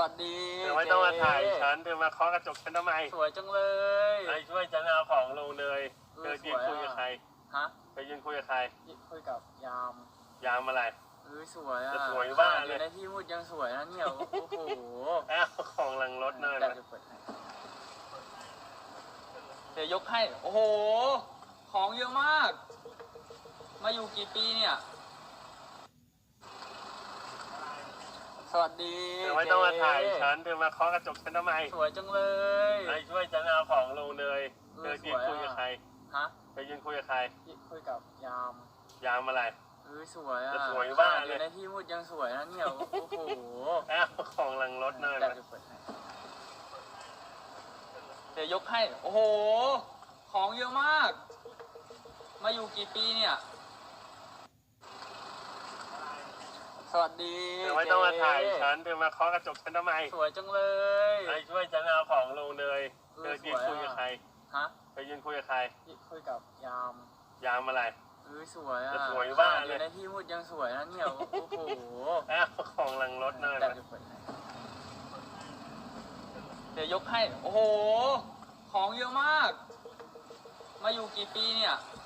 วัสดีเธอไม่ต้องมาถ่ายเจ๊ฉันเธอมาเคาะกระจกฉันทำไมสวยจังเลยไอ้ช่วยฉันเอาของลงเลยเอเธออยืนสวยคุยกับอะใครฮะเธอยืนคุยกับใครคุยกับยาม ยามอะไรเออสวยอะจะสวยบ้าขนเลยอยู่ในที่มืดยังสวยนะเนี่ยโอ้โหอ้าวของหลังรถหน่อยแต่จะเปิดให้เดี๋ยวยกให้ โอ้โห ของเยอะมาก มาอยู่กี่ปีเนี่ย วัสดีเธอไม่ต้องมาถ่ายเจ๊ฉันเธอมาเคาะกระจกฉันทำไมสวยจังเลยไอ้ช่วยฉันเอาของลงเลยเอเธออยืนสวยอะคุยกับใครฮะเธอยืนคุยกับใครคุยกับยาม ยามอะไรเออสวยอะจะสวยบ้าขนอเลยยู่ในที่มืดยังสวยนะเนี่ยโอ้โหอ้าวของหลังรถหน่อยแต่จะเปิดให้เดี๋ยวยกให้ โอ้โห ของเยอะมาก มาอยู่กี่ปีเนี่ย ส วัสดีเธอไม่ต้องมาถ่ายเจ๊ฉันเธอมาเคาะกระจกฉันทำไมสวยจังเลยไอ้ช่วยฉันเอาของลงเลยเอเธออยืนสวยอะคุยกับใครฮะเธอยืนคุยกับใครคุยกับยาม ยามอะไรเออสวยอะจะสวยบ้าขนอเลยยู่ในที่มืดยังสวยนะเนี่ยโอ้โหอ้าวของหลังรถหน่อยแต่จะเปิดให้เดี๋ยวยกให้ โอ้โห ของเยอะมาก มาอยู่กี่ปีเนี่ยเ